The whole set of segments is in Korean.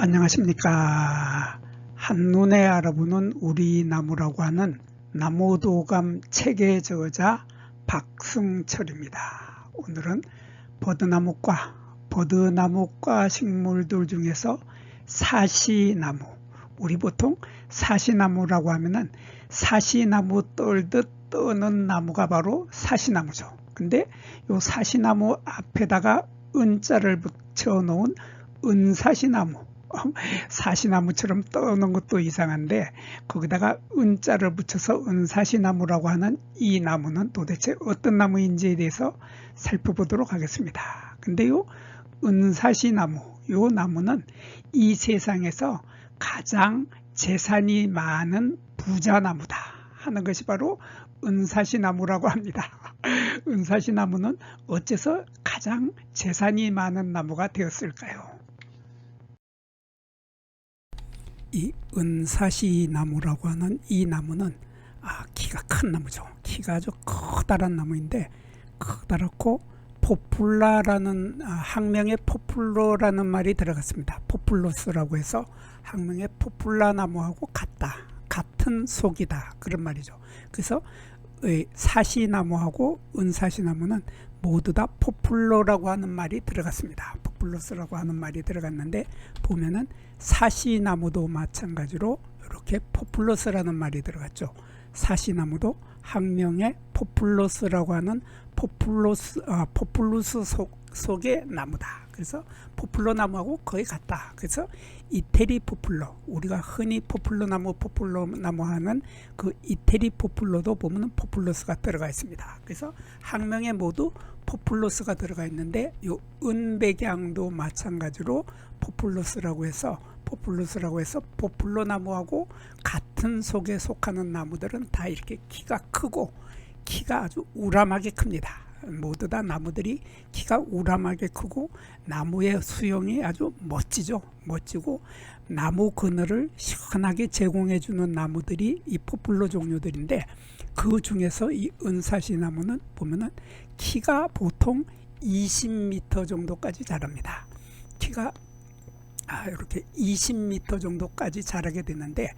안녕하십니까. 한눈에 알아보는 우리 나무라고 하는 나무도감 책의 저자 박승철입니다. 오늘은 버드나무과, 버드나무과 식물들 중에서 사시나무, 우리 보통 사시나무라고 하면은 사시나무 떨듯 떠는 나무가 바로 사시나무죠. 근데 요 사시나무 앞에다가 은자를 붙여 놓은 은사시나무 사시나무처럼 떠는 것도 이상한데 거기다가 은자를 붙여서 은사시나무라고 하는 이 나무는 도대체 어떤 나무인지에 대해서 살펴보도록 하겠습니다. 근데 요 은사시나무 요 나무는 이 세상에서 가장 재산이 많은 부자나무다 하는 것이 바로 은사시나무라고 합니다. 은사시나무는 어째서 가장 재산이 많은 나무가 되었을까요? 이 은사시 나무라고 하는 이 나무는 아, 키가 큰 나무죠. 키가 아주 커다란 나무인데 커다랗고 포플라라는 아, 학명에 포플로라는 말이 들어갔습니다. 포플로스라고 해서 학명에 포플라 나무하고 같다. 같은 속이다. 그런 말이죠. 그래서 사시나무하고 은사시나무는 모두 다 포플로라고 하는 말이 들어갔습니다. 포플로스라고 하는 말이 들어갔는데 보면은 사시나무도 마찬가지로 이렇게 포플로스라는 말이 들어갔죠. 사시나무도 학명에 포플로스라고 하는 포플로스 아, 포플루스 속, 속의 나무다. 그래서 포플로 나무하고 거의 같다. 그래서 이태리 포플로 우리가 흔히 포플로 나무 포플로 나무 하는 그 이태리 포플로도 보면은 포플로스가 들어가 있습니다. 그래서 학명에 모두 포플로스가 들어가 있는데 요 은백양도 마찬가지로 포플로스라고 해서 포플로스라고 해서 포플로 나무하고 같은 속에 속하는 나무들은 다 이렇게 키가 크고 키가 아주 우람하게 큽니다. 모두 다 나무들이 키가 우람하게 크고 나무의 수영이 아주 멋지죠. 멋지고 나무 그늘을 시원하게 제공해 주는 나무들이 이 포플로 종류들인데 그 중에서 이 은사시 나무는 보면은 키가 보통 20m 정도까지 자랍니다. 키가 아, 이렇게 20m 정도까지 자라게 되는데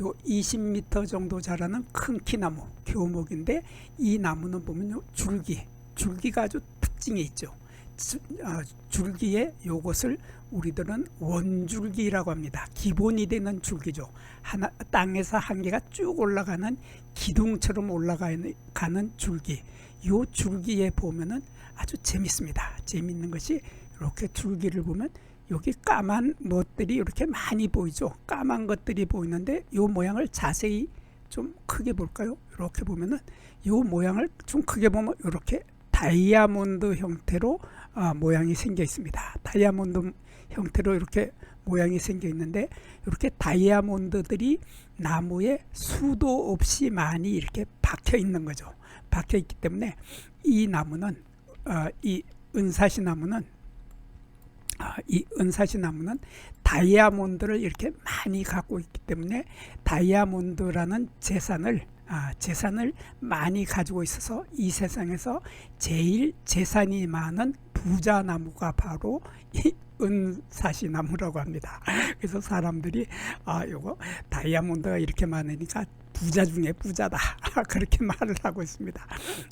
요 20m 정도 자라는 큰 키나무 교목인데 이 나무는 보면 요 줄기 줄기가 아주 특징이 있죠. 아, 줄기에 요것을 우리들은 원줄기라고 합니다. 기본이 되는 줄기죠. 하나, 땅에서 한 개가 쭉 올라가는 기둥처럼 올라가는 줄기. 요 줄기에 보면은 아주 재밌습니다. 재밌는 것이 이렇게 줄기를 보면 여기 까만 것들이 이렇게 많이 보이죠. 까만 것들이 보이는데 요 모양을 자세히 좀 크게 볼까요? 이렇게 보면은 요 모양을 좀 크게 보면 이렇게 다이아몬드 형태로 아, 모양이 생겨 있습니다. 다이아몬드 형태로 이렇게 모양이 생겨 있는데 이렇게 다이아몬드들이 나무에 수도 없이 많이 이렇게 박혀 있는 거죠. 박혀 있기 때문에 이 나무는 어, 이 은사시 나무는 아, 이 은사시 나무는 다이아몬드를 이렇게 많이 갖고 있기 때문에 다이아몬드라는 재산을 아, 재산을 많이 가지고 있어서 이 세상에서 제일 재산이 많은 부자 나무가 바로 이 은사시 나무라고 합니다. 그래서 사람들이 아 요거 다이아몬드가 이렇게 많으니까 부자 중에 부자다 그렇게 말을 하고 있습니다.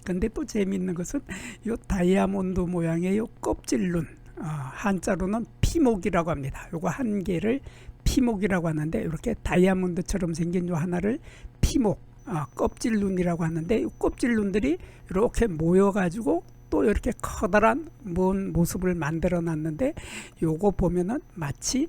근데 또 재미있는 것은 요 다이아몬드 모양의 요 껍질룬 어, 한자로는 피목이라고 합니다. 요거 한 개를 피목이라고 하는데 이렇게 다이아몬드처럼 생긴 요 하나를 피목 어, 껍질 눈이라고 하는데 이 껍질 눈들이 이렇게 모여 가지고 또 이렇게 커다란 먼 모습을 만들어 놨는데 요거 보면은 마치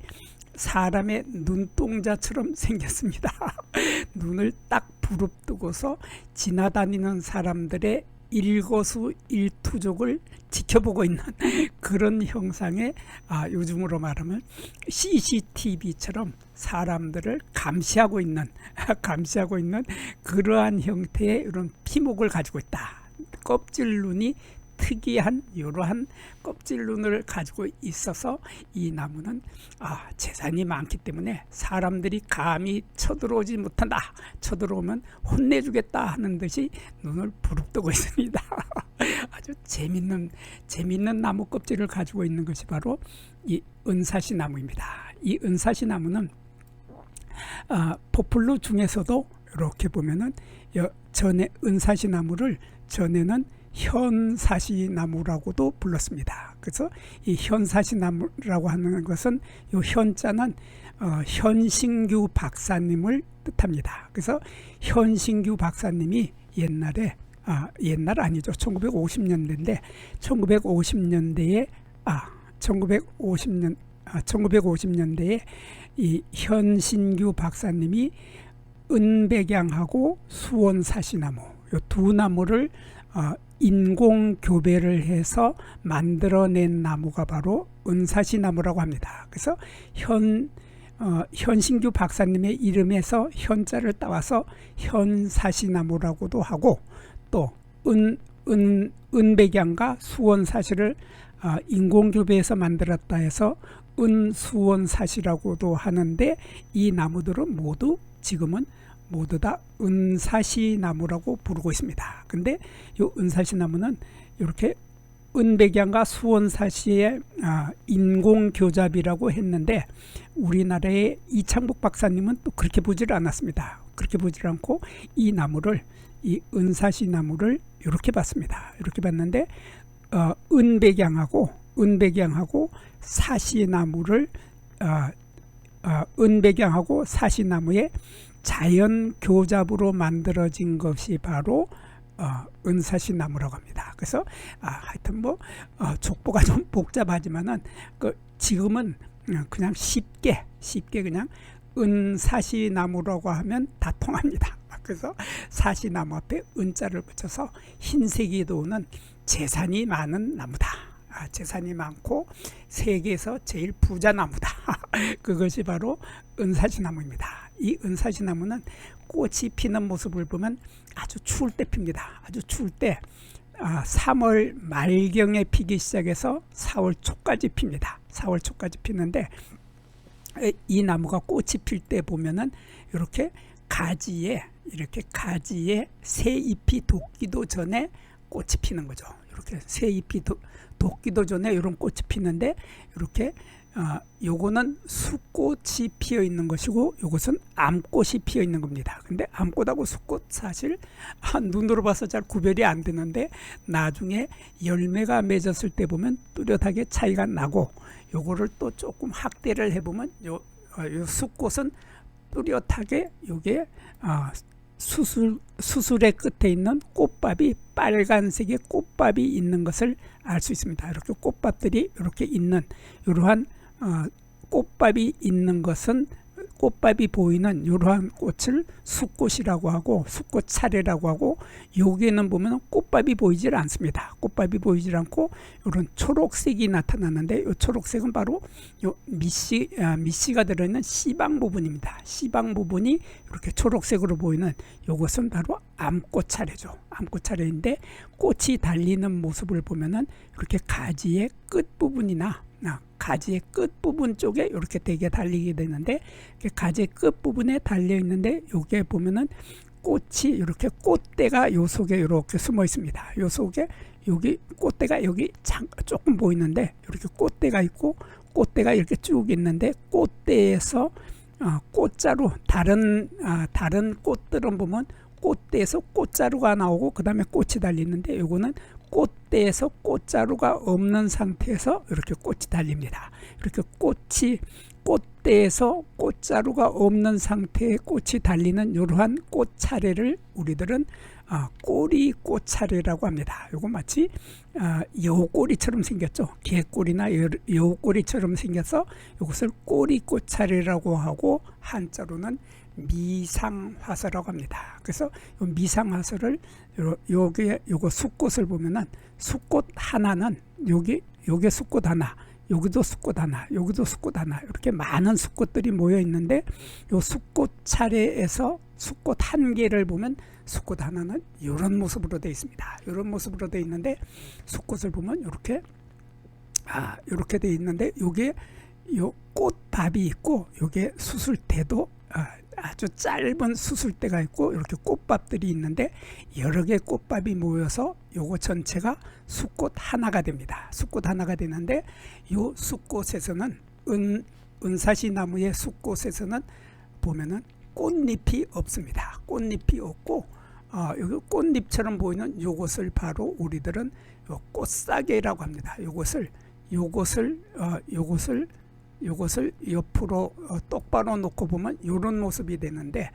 사람의 눈동자처럼 생겼습니다. 눈을 딱 부릅뜨고서 지나다니는 사람들의 일거수일투족을 지켜보고 있는 그런 형상의 아, 요즘으로 말하면 CCTV처럼 사람들을 감시하고 있는 감시하고 있는 그러한 형태의 이런 피목을 가지고 있다. 껍질 눈이 특이한 이러한 껍질 눈을 가지고 있어서 이 나무는 아, 재산이 많기 때문에 사람들이 감히 쳐들어오지 못한다. 쳐들어오면 혼내주겠다 하는 듯이 눈을 부릅뜨고 있습니다. 아주 재밌는 재밌는 나무 껍질을 가지고 있는 것이 바로 이 은사시 나무입니다. 이 은사시 나무는 아, 포플로 중에서도 이렇게 보면은 여, 전에 은사시 나무를 전에는 현사시 나무라고도 불렀습니다. 그래서 이 현사시 나무라고 하는 것은 이 현자는 어, 현신규 박사님을 뜻합니다. 그래서 현신규 박사님이 옛날에 아, 옛날 아니죠. 1950년대인데 1950년대에 아 1950년 아, 1950년대에 이 현신규 박사님이 은백양하고 수원 사시나무 요두 나무를 어, 인공 교배를 해서 만들어낸 나무가 바로 은사시 나무라고 합니다. 그래서 현 어, 현신규 박사님의 이름에서 현자를 따와서 현사시나무라고도 하고 또 은, 은, 은백양과 수원사시를 어, 인공교배해서 만들었다 해서 은수원사시라고도 하는데 이 나무들은 모두 지금은 모두 다 은사시 나무라고 부르고 있습니다. 근데 이 은사시 나무는 이렇게 은백양과 수원사시의 아, 인공교잡이라고 했는데 우리나라의 이창복 박사님은 또 그렇게 보지를 않았습니다. 그렇게 보지를 않고 이 나무를 이 은사시 나무를 이렇게 봤습니다. 이렇게 봤는데 어, 은백양하고 은백양하고 사시나무를 어, 어, 은백양하고 사시나무의 자연 교잡으로 만들어진 것이 바로 어, 은사시나무라고 합니다. 그래서 아, 하여튼 뭐 어, 족보가 좀 복잡하지만은 그 지금은 그냥 쉽게 쉽게 그냥 은사시나무라고 하면 다 통합니다. 그래서 사시나무 앞에 은자를 붙여서 흰색이 도는 재산이 많은 나무다. 아, 재산이 많고 세계에서 제일 부자 나무다. 그것이 바로 은사시나무입니다. 이 은사시나무는 꽃이 피는 모습을 보면 아주 추울 때 핍니다. 아주 추울 때 아, 3월 말경에 피기 시작해서 4월 초까지 핍니다. 4월 초까지 피는데 이 나무가 꽃이 필 때 보면은 이렇게 가지에 이렇게 가지에 새 잎이 돋기도 전에 꽃이 피는 거죠. 이렇게 새 잎이 도, 돋기도 전에 이런 꽃이 피는데 이렇게 어, 요거는 수꽃이 피어 있는 것이고 요것은 암꽃이 피어 있는 겁니다. 근데 암꽃하고 수꽃 사실 아, 눈으로 봐서 잘 구별이 안 되는데 나중에 열매가 맺었을 때 보면 뚜렷하게 차이가 나고 요거를 또 조금 확대를 해보면 요, 어, 요 수꽃은 뚜렷하게 요게 어, 수술 수술의 끝에 있는 꽃밥이 빨간색의 꽃밥이 있는 것을 알 수 있습니다. 이렇게 꽃밥들이 이렇게 있는 이러한 어, 꽃밥이 있는 것은 꽃밥이 보이는 이러한 꽃을 수꽃이라고 하고 수꽃 차례라고 하고 여기에는 보면 꽃밥이 보이질 않습니다. 꽃밥이 보이질 않고 이런 초록색이 나타나는데 이 초록색은 바로 요 밑씨 아, 밑씨가 들어있는 씨방 부분입니다. 씨방 부분이 이렇게 초록색으로 보이는 이것은 바로 암꽃 차례죠. 암꽃 차례인데 꽃이 달리는 모습을 보면은 이렇게 가지의 끝 부분이나 아, 가지의 끝 부분 쪽에 이렇게 되게 달리게 되는데 가지 끝 부분에 달려 있는데 여기에 보면은 꽃이 이렇게 꽃대가 요 속에 이렇게 숨어 있습니다. 요 속에 여기 꽃대가 여기 장, 조금 보이는데 이렇게 꽃대가 있고 꽃대가 이렇게 쭉 있는데 꽃대에서 어, 꽃자루 다른 아, 다른 꽃들은 보면 꽃대에서 꽃자루가 나오고 그 다음에 꽃이 달리는데 요거는 꽃대에서 꽃자루가 없는 상태에서 이렇게 꽃이 달립니다. 이렇게 꽃이 꽃대에서 꽃자루가 없는 상태의 꽃이 달리는 이러한 꽃 차례를 우리들은 아, 꼬리 꽃 차례라고 합니다. 이거 마치 아, 여우꼬리처럼 생겼죠. 개꼬리나 여우꼬리처럼 생겨서 이것을 꼬리 꽃 차례라고 하고 한자로는 미상화서라고 합니다. 그래서 미상화서를 여기 요거 숫꽃을 보면은 숫꽃 하나는 여기 요게 숫꽃 하나 여기도 숫꽃 하나 여기도 숫꽃 하나 이렇게 많은 숫꽃들이 모여 있는데 요 숫꽃 차례에서 숫꽃 한 개를 보면 숫꽃 하나는 이런 모습으로 되어 있습니다. 이런 모습으로 되어 있는데 숫꽃을 보면 이렇게 아 이렇게 되어 있는데 요게 요 꽃밥이 있고 요게 수술대도 아, 아주 짧은 수술대가 있고 이렇게 꽃밥들이 있는데 여러 개의 꽃밥이 모여서 요거 전체가 수꽃 하나가 됩니다. 수꽃 하나가 되는데 요 수꽃에서는 은 은사시 나무의 숲꽃에서는 보면은 꽃잎이 없습니다. 꽃잎이 없고 어, 여기 꽃잎처럼 보이는 요것을 바로 우리들은 요 꽃사계라고 합니다. 요것을 요것을 어, 요것을 요것을 옆으로 어, 똑바로 놓고 보면 이런 모습이 되는데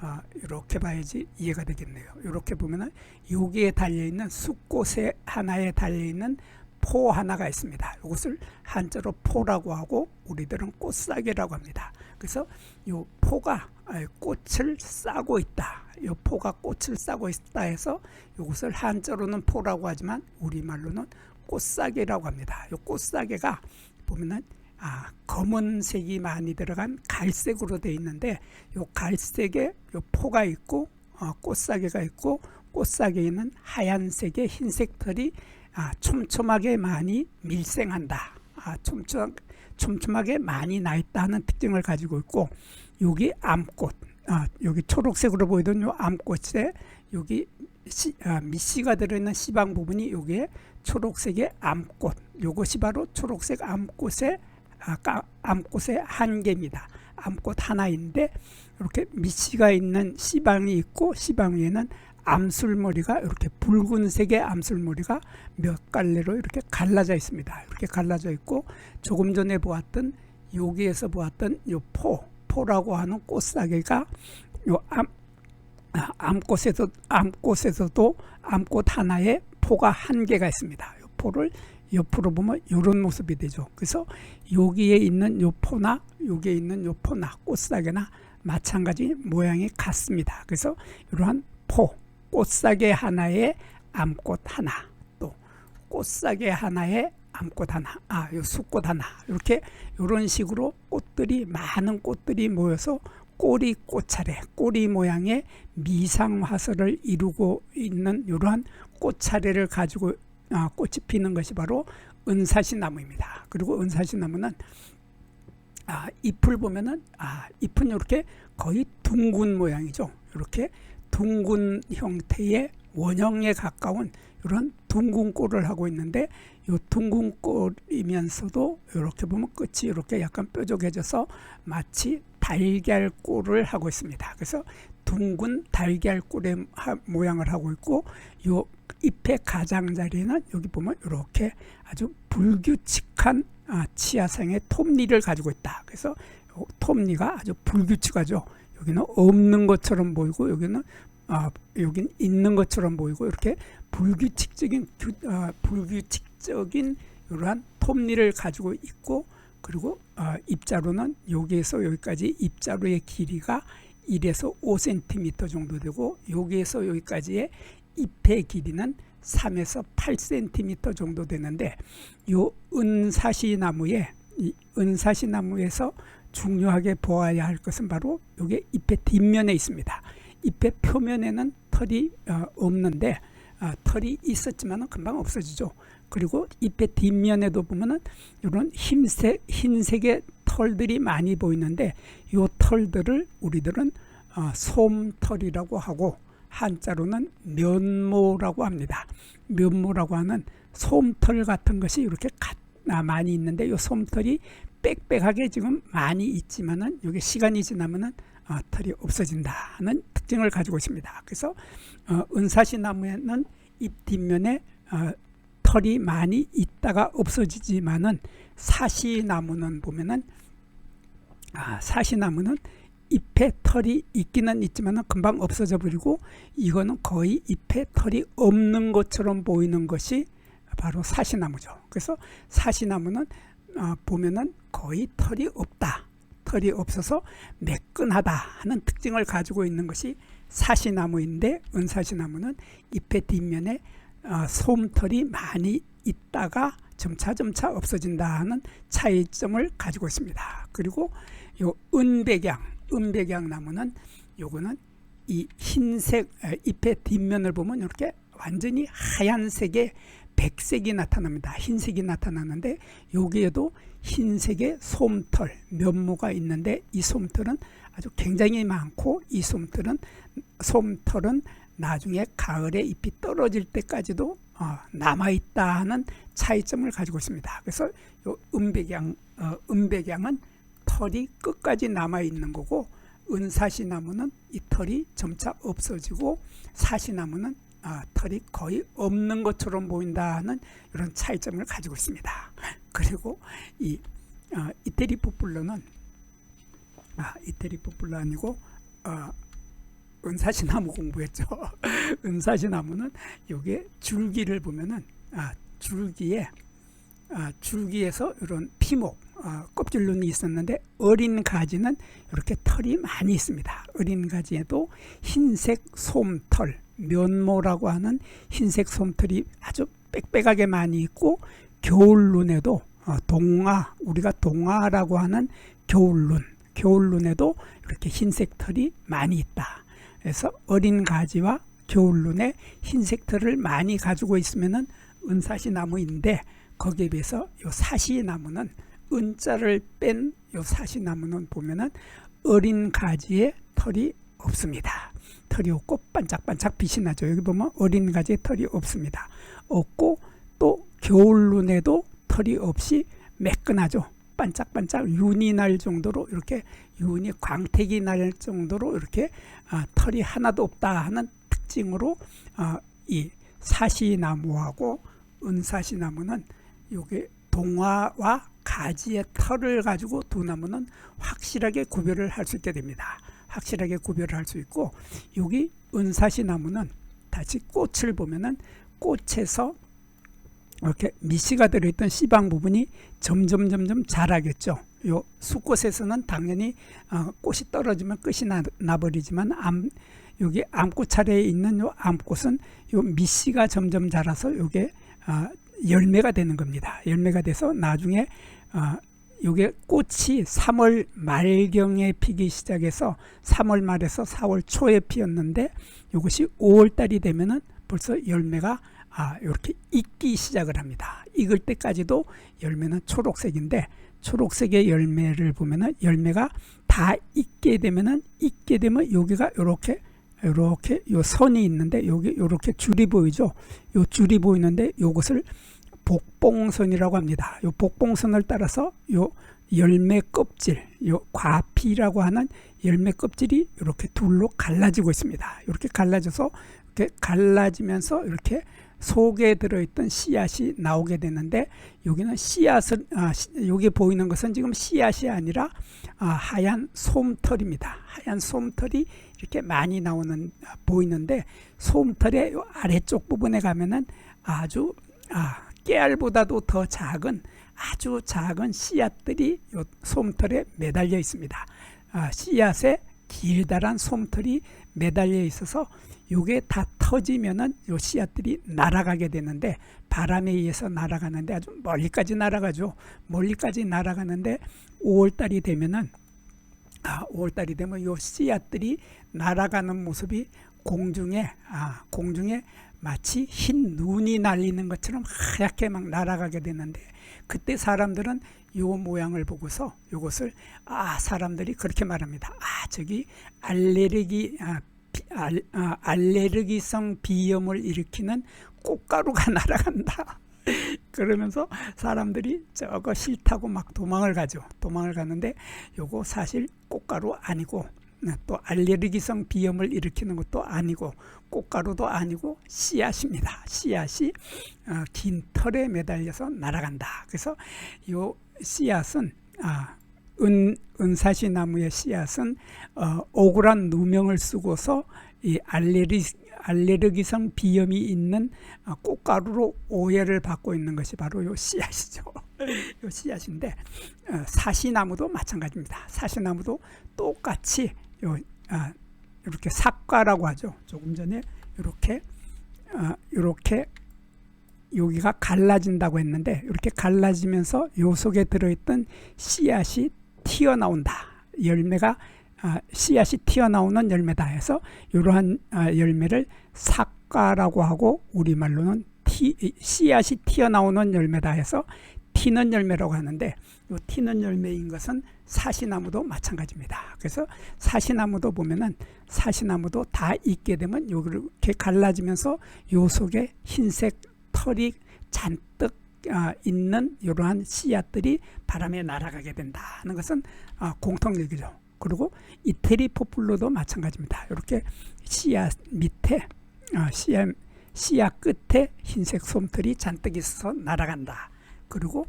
어, 이렇게 봐야지 이해가 되겠네요. 이렇게 보면은 여기에 달려 있는 숲꽃에 하나에 달려 있는 포 하나가 있습니다. 이것을 한자로 포라고 하고 우리들은 꽃사계라고 합니다. 그래서 요 포가 아, 꽃을 싸고 있다. 요 포가 꽃을 싸고 있다 해서 이것을 한자로는 포라고 하지만 우리말로는 꽃사계라고 합니다. 요 꽃사계가 보면은 아, 검은색이 많이 들어간 갈색으로 되어 있는데 요 갈색에 요 포가 있고 어, 꽃사계가 있고 꽃사계에는 하얀색의 흰색 털이 아, 촘촘하게 많이 밀생한다. 아, 촘촘, 촘촘하게 많이 나 있다는 특징을 가지고 있고 여기 암꽃, 아, 여기 초록색으로 보이던 요 암꽃에 여기 시, 아, 밑씨가 들어있는 시방 부분이 여기에 초록색의 암꽃, 요것이 바로 초록색 암꽃의 암꽃의 한 개입니다. 암꽃 하나인데 이렇게 밑씨가 있는 시방이 있고 시방 위에는 암술머리가 이렇게 붉은색의 암술머리가 몇 갈래로 이렇게 갈라져 있습니다. 이렇게 갈라져 있고 조금 전에 보았던 여기에서 보았던 요 포, 포라고 하는 꽃사계가 요 암, 아, 암꽃에서 암꽃에서도 암꽃 하나에 포가 한 개가 있습니다. 요 포를 옆으로 보면 이런 모습이 되죠. 그래서 여기에 있는 요 포나 여기에 있는 요 포나 꽃사계나 마찬가지 모양이 같습니다. 그래서 이러한 포, 꽃사계 하나에 암꽃 하나, 또 꽃사계 하나에 암꽃 하나, 아, 요 숫꽃 하나 이렇게 이런 식으로 꽃들이 많은 꽃들이 모여서 꼬리 꽃차례, 꼬리 모양의 미상화설을 이루고 있는 이러한 꽃차례를 가지고 아, 꽃이 피는 것이 바로 은사시 나무입니다. 그리고 은사시 나무는 아, 잎을 보면은 아, 잎은 이렇게 거의 둥근 모양이죠. 이렇게 둥근 형태의 원형에 가까운 이런 둥근 꼴을 하고 있는데 이 둥근 꼴이면서도 이렇게 보면 끝이 이렇게 약간 뾰족해져서 마치 달걀 꼴을 하고 있습니다. 그래서 둥근 달걀 꼴의 하- 모양을 하고 있고 요 잎의 가장자리는 여기 보면 이렇게 아주 불규칙한 아, 치아상의 톱니를 가지고 있다. 그래서 요 톱니가 아주 불규칙하죠. 여기는 없는 것처럼 보이고 여기는 아, 여긴 있는 것처럼 보이고 이렇게 불규칙적인 규, 아, 불규칙적인 이러한 톱니를 가지고 있고 그리고 아, 입자루는 여기에서 여기까지 입자루의 길이가 1에서 5cm 정도 되고 여기에서 여기까지의 잎의 길이는 3에서 8cm 정도 되는데 요 은사시 나무에 이 은사시 나무에서 중요하게 보아야 할 것은 바로 여기 잎의 뒷면에 있습니다. 잎의 표면에는 털이 어, 없는데 아, 털이 있었지만 금방 없어지죠. 그리고 잎의 뒷면에도 보면은 이런 흰색 흰색의 털들이 많이 보이는데 이 털들을 우리들은 어, 솜털이라고 하고 한자로는 면모라고 합니다. 면모라고 하는 솜털 같은 것이 이렇게 많이 있는데 이 솜털이 빽빽하게 지금 많이 있지만은 여기 시간이 지나면은 어, 털이 없어진다는 특징을 가지고 있습니다. 그래서 어, 은사시 나무에는 잎 뒷면에 어, 털이 많이 있다가 없어지지만은 사시 나무는 보면은 아, 사시 나무는 잎에 털이 있기는 있지만은 금방 없어져 버리고 이거는 거의 잎에 털이 없는 것처럼 보이는 것이 바로 사시나무죠. 그래서 사시나무는 어, 보면은 거의 털이 없다. 털이 없어서 매끈하다 하는 특징을 가지고 있는 것이 사시나무인데 은사시나무는 잎의 뒷면에 어, 솜털이 많이 있다가 점차 점차 없어진다 하는 차이점을 가지고 있습니다. 그리고 요 은백양, 은백양 나무는 요거는 이 흰색 에, 잎의 뒷면을 보면 이렇게 완전히 하얀색의 백색이 나타납니다. 흰색이 나타나는데 여기에도 흰색의 솜털, 면모가 있는데 이 솜털은 아주 굉장히 많고 이 솜털은 솜털은 나중에 가을에 잎이 떨어질 때까지도 어, 남아 있다 하는 차이점을 가지고 있습니다. 그래서 요 은백양, 어, 은백양은 털이 끝까지 남아 있는 거고 은사시나무는 이 털이 점차 없어지고 사시나무는 아, 털이 거의 없는 것처럼 보인다는 이런 차이점을 가지고 있습니다. 그리고 이 아, 이태리 포플러는 아, 이태리 포플러 아니고 어, 은사시나무 공부했죠. 은사시나무는 요게 줄기를 보면은 아, 줄기에 아, 줄기에서 이런 피목 아, 껍질 눈이 있었는데 어린 가지는 이렇게 털이 많이 있습니다. 어린 가지에도 흰색 솜털 면모라고 하는 흰색 솜털이 아주 빽빽하게 많이 있고 겨울 눈에도 어, 동화 우리가 동화라고 하는 겨울 눈 겨울 눈에도 이렇게 흰색 털이 많이 있다. 그래서 어린 가지와 겨울 눈에 흰색 털을 많이 가지고 있으면은 은사시 나무인데 거기에 비해서 요 사시 나무는 은자를 뺀 요 사시 나무는 보면은 어린 가지에 털이 없습니다. 털이 없고 반짝반짝 빛이 나죠. 여기 보면 어린 가지에 털이 없습니다. 없고 또 겨울 눈에도 털이 없이 매끈하죠. 반짝반짝 윤이 날 정도로 이렇게 윤이 광택이 날 정도로 이렇게 아, 털이 하나도 없다 하는 특징으로 아, 이 사시나무하고 은사시나무는 요게 동화와 가지의 털을 가지고 두 나무는 확실하게 구별을 할 수 있게 됩니다. 확실하게 구별을 할 수 있고 여기 은사시 나무는 다시 꽃을 보면은 꽃에서 이렇게 미씨가 들어있던 씨방 부분이 점점 점점 자라겠죠. 요 수꽃에서는 당연히 어, 꽃이 떨어지면 끝이 나, 나버리지만 암 여기 암꽃 차례에 있는 요 암꽃은 요 미씨가 점점 자라서 요게 어, 열매가 되는 겁니다. 열매가 돼서 나중에 어, 요게 꽃이 3월 말경에 피기 시작해서 3월 말에서 4월 초에 피었는데 이것이 5월 달이 되면은 벌써 열매가 아, 이렇게 익기 시작을 합니다. 익을 때까지도 열매는 초록색인데 초록색의 열매를 보면은 열매가 다 익게 되면은 익게 되면 여기가 이렇게 이렇게 요 선이 있는데 여기 이렇게 줄이 보이죠. 요 줄이 보이는데 요것을 복봉선이라고 합니다. 요 복봉선을 따라서 요 열매 껍질, 요 과피라고 하는 열매 껍질이 이렇게 둘로 갈라지고 있습니다. 이렇게 갈라져서 이렇게 갈라지면서 이렇게 속에 들어있던 씨앗이 나오게 되는데 여기는 씨앗을 아, 여기 보이는 것은 지금 씨앗이 아니라 아, 하얀 솜털입니다. 하얀 솜털이 이렇게 많이 나오는 아, 보이는데 솜털의 요 아래쪽 부분에 가면은 아주 아, 깨알보다도 더 작은 아주 작은 씨앗들이 요 솜털에 매달려 있습니다. 아, 씨앗에 길다란 솜털이 매달려 있어서 요게 다 터지면은 요 씨앗들이 날아가게 되는데 바람에 의해서 날아가는데 아주 멀리까지 날아가죠. 멀리까지 날아가는데 5월 달이 되면은 아, 5월 달이 되면 요 씨앗들이 날아가는 모습이 공중에 아, 공중에 마치 흰 눈이 날리는 것처럼 하얗게 막 날아가게 되는데 그때 사람들은 요 모양을 보고서 요것을 아 사람들이 그렇게 말합니다. 아 저기 알레르기 아, 비, 알, 아, 알레르기성 비염을 일으키는 꽃가루가 날아간다. 그러면서 사람들이 저거 싫다고 막 도망을 가죠. 도망을 가는데 요거 사실 꽃가루 아니고 네, 또 알레르기성 비염을 일으키는 것도 아니고 꽃가루도 아니고 씨앗입니다. 씨앗이 어, 긴 털에 매달려서 날아간다. 그래서 요 씨앗은 아, 은, 은사시 나무의 씨앗은 어, 억울한 누명을 쓰고서 이 알레르기, 알레르기성 비염이 있는 어, 꽃가루로 오해를 받고 있는 것이 바로 요 씨앗이죠. 요 씨앗인데 어, 사시나무도 마찬가지입니다. 사시나무도 똑같이 요, 아, 이렇게 삭과라고 하죠. 조금 전에 이렇게 아, 이렇게 여기가 갈라진다고 했는데 이렇게 갈라지면서 요 속에 들어있던 씨앗이 튀어나온다. 열매가 아, 씨앗이 튀어나오는 열매다 해서 이러한 아, 열매를 삭과라고 하고 우리말로는 티, 씨앗이 튀어나오는 열매다 해서 튀는 열매라고 하는데 이 튀는 열매인 것은 사시나무도 마찬가지입니다. 그래서 사시나무도 보면은 사시나무도 다 익게 되면 이렇게 갈라지면서 요 속에 흰색 털이 잔뜩 아, 있는 이러한 씨앗들이 바람에 날아가게 된다는 것은 아, 공통 얘기죠. 그리고 이태리 포플로도 마찬가지입니다. 이렇게 씨앗 밑에 아, 씨앗, 씨앗 끝에 흰색 솜털이 잔뜩 있어서 날아간다. 그리고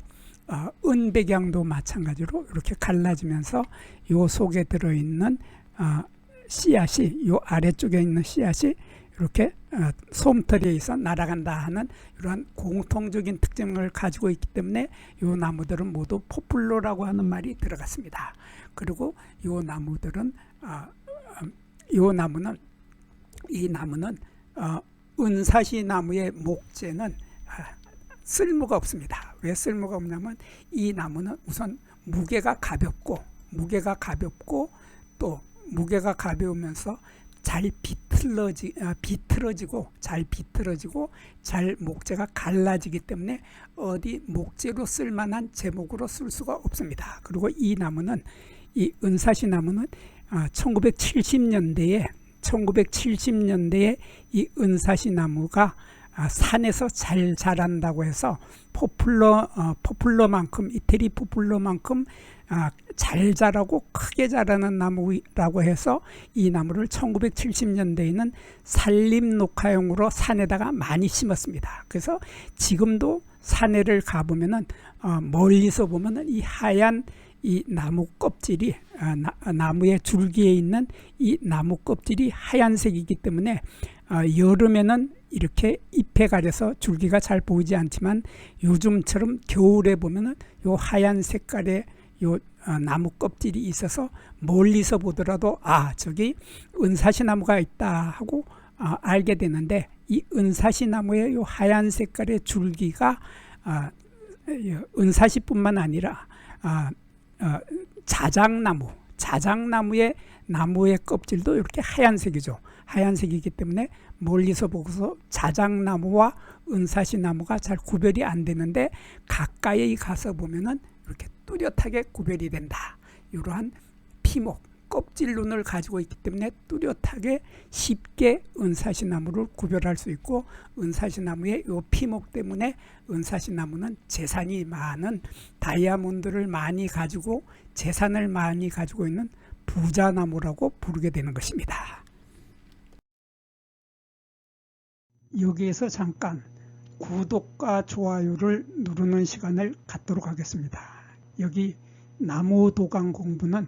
어, 은백양도 마찬가지로 이렇게 갈라지면서 요 속에 들어있는 어, 씨앗이 요 아래쪽에 있는 씨앗이 이렇게 어, 솜털에 있어 날아간다 하는 이러한 공통적인 특징을 가지고 있기 때문에 요 나무들은 모두 포플로라고 하는 말이 들어갔습니다. 그리고 요 나무들은 어, 음, 요 나무는 이 나무는 어, 은사시 나무의 목재는 아, 쓸모가 없습니다. 왜 쓸모가 없냐면 이 나무는 우선 무게가 가볍고 무게가 가볍고 또 무게가 가벼우면서 잘 비틀어지 아, 비틀어지고 잘 비틀어지고 잘 목재가 갈라지기 때문에 어디 목재로 쓸 만한 제목으로 쓸 수가 없습니다. 그리고 이 나무는 이 은사시 나무는 아, 1970년대에 1970년대에 이 은사시 나무가 아, 산에서 잘 자란다고 해서 포플러 어, 포플러만큼 이태리 포플러만큼 아, 잘 자라고 크게 자라는 나무라고 해서 이 나무를 1970년대에는 산림 녹화용으로 산에다가 많이 심었습니다. 그래서 지금도 산에를 가보면은 어, 멀리서 보면은 이 하얀 이 나무 껍질이 아, 나, 나무의 줄기에 있는 이 나무 껍질이 하얀색이기 때문에 어, 여름에는 이렇게 잎에 가려서 줄기가 잘 보이지 않지만 요즘처럼 겨울에 보면은 요 하얀 색깔의 요 어, 나무 껍질이 있어서 멀리서 보더라도 아 저기 은사시 나무가 있다 하고 어, 알게 되는데 이 은사시 나무의 요 하얀 색깔의 줄기가 아, 은사시뿐만 아니라 아, 어, 자작나무 자작나무의 나무의 껍질도 이렇게 하얀색이죠. 하얀색이기 때문에 멀리서 보고서 자작나무와 은사시 나무가 잘 구별이 안 되는데 가까이 가서 보면은 이렇게 뚜렷하게 구별이 된다. 이러한 피목 껍질 눈을 가지고 있기 때문에 뚜렷하게 쉽게 은사시 나무를 구별할 수 있고 은사시 나무의 요 피목 때문에 은사시 나무는 재산이 많은 다이아몬드를 많이 가지고 재산을 많이 가지고 있는 부자나무라고 부르게 되는 것입니다. 여기에서 잠깐 구독과 좋아요를 누르는 시간을 갖도록 하겠습니다. 여기 나무 도강 공부는